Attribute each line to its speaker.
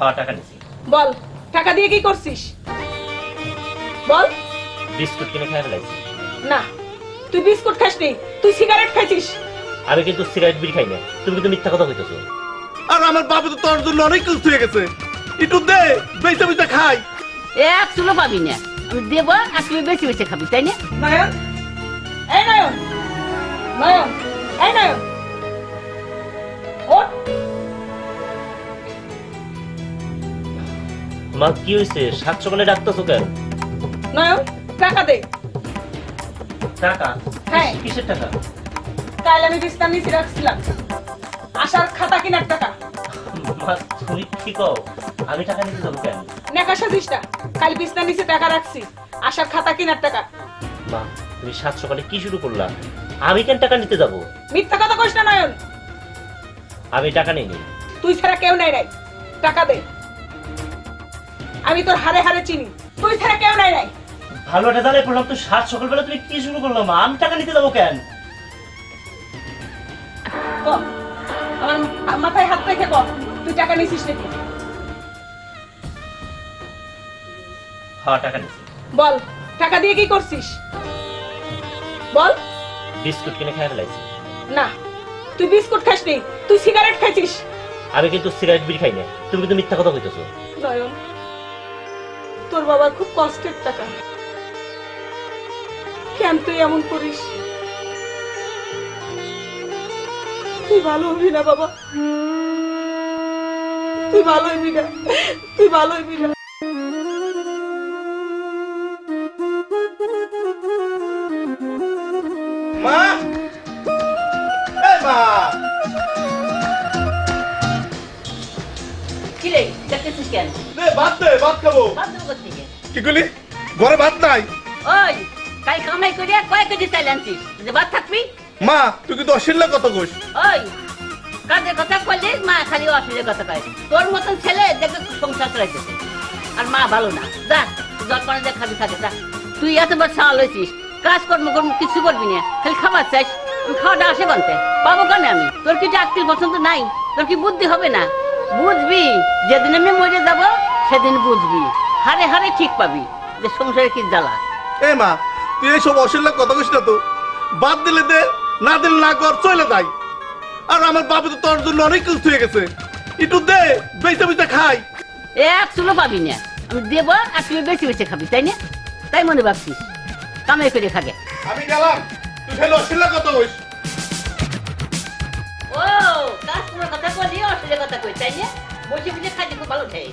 Speaker 1: হ্যাঁ টাকা নিছি
Speaker 2: বল টাকা দিয়ে কি করছিস? বল।
Speaker 1: বিস্কুট কিনে খাই ফেলাইছি।
Speaker 2: না তুই বিস্কুট খাস নি তুই সিগারেট খাইছিস।
Speaker 1: আমি কিন্তু সিগারেট বিড়ি খাই না। তুমি কিন্তু মিথ্যা কথা কইতেছো।
Speaker 3: আর আমার বাবা তো তোর জন্য অনেক কিছু হয়ে গেছে। একটু দে বেঁচে বেঁচে খাই।
Speaker 4: এক চুলো পাবি না। আমি দেবো আর তুই বেশি বেশি খাবি তাই না?
Speaker 1: মা কি হয়েছে সাত সকালে ডাকতেছো কেন?
Speaker 2: নয়ন টাকা দে।
Speaker 1: টাকা?
Speaker 2: হ্যাঁ।
Speaker 1: কিসের টাকা?
Speaker 2: কাল আমি বিস্তার নিচে রাখছিলাম। আসার খাতা কিনার টাকা।
Speaker 1: মা তুমি কি কও? আমি টাকা নিতে যাব কেন?
Speaker 2: নেকা সাজিস না। কাল বিস্তার নিচে টাকা রাখছি। আসার খাতা কিনার টাকা।
Speaker 1: মা তুমি সাত সকালে কি শুরু করলা? আমি কেন টাকা নিতে যাব?
Speaker 2: মিথ্যা কথা কইস না নয়ন।
Speaker 1: আমি টাকা নিইনি।
Speaker 2: তুই ছাড়া কেউ নাই নাই টাকা দে। আমি তোর হারে হারে চিনি। তুই ছাড়া কেউ নাই নাই।
Speaker 1: ভালো রেজাল্ট করলাম তো সাত সকালবেলা তুমি কি শুরু করলাম আমি টাকা নিতে যাব কেন?
Speaker 2: আমার মাথায় হাত রেখে ক? তুই টাকা নিছিস নাকি?
Speaker 1: হ্যাঁ টাকা নিছি।
Speaker 2: বল টাকা দিয়ে কি করছিস? বল।
Speaker 1: বিস্কুট কিনে খাই ফেলাইছি।
Speaker 2: না তুই বিস্কুট খাস নি তুই সিগারেট খাইছিস।
Speaker 1: আমি কিন্তু সিগারেট বিড়ি খাই না তুমি কিন্তু মিথ্যা কথা কইতেছো।
Speaker 2: নয়ন তোর বাবার খুব কষ্টের টাকা। কেন তুই এমন করিস? তুই ভালো হবি না বাবা। তুই ভালো হবি না। তুই ভালো হবি না।
Speaker 4: কি রে? দেখতেছিস কেন?
Speaker 3: দে ভাত দে ভাত খাব।
Speaker 4: বাদ দেবো কোথেকে
Speaker 3: কি করলি? ঘরে ভাত নাই?
Speaker 4: ওই কাল কামাই করে কয় কেজি চাইল আনছিস? যে বাদ থাকবি?
Speaker 3: মা তুই কিন্তু অশ্লীল কথা কইস?
Speaker 4: ওই কাজের কথা কইলে মা খালি অসুবিধার কথা কয়। তোর মতন ছেলে দেখবে সংসার চালাইতেছে। আর মা ভালো না। যা দরকারে যা খাবি খাবে যা। তুই এতবার ছাড়া লইছিস কাজকর্ম কর্ম কিছু করবি না। খালি খাবার চাইস খাওয়াটা আসে বলতে। পাবো কেন আমি? তোর কি চাকরির পছন্দ নাই? তোর কি বুদ্ধি হবে না? বুঝবি? যেদিন আমি মরে যাব সেদিন বুঝবি। হারে হারে ঠিক পাবি। যে সংসারে কি জ্বালা?
Speaker 3: এ মা তুই এইসব অশ্লীল কথা কইস না তো। বাদ দিলে দে না দিলে না কর চলে যাই। আর আমার বাবা তো তোর জন্য অনেক কিছু হয়ে গেছে। একটু দে বেঁচে বেঁচে খাই।
Speaker 4: এক চুলো পাবি না। আমি দেবো আর তুই বেশি বেশি খাবি তাই না? তাই মনে ভাবছিস। কামাই করে খাগে।
Speaker 3: আমি গেলাম। তুই খালি অশ্লীল কথা কইস।
Speaker 4: করার কথা কই তাই না? বসে বসে খাই খুব ভালো খাই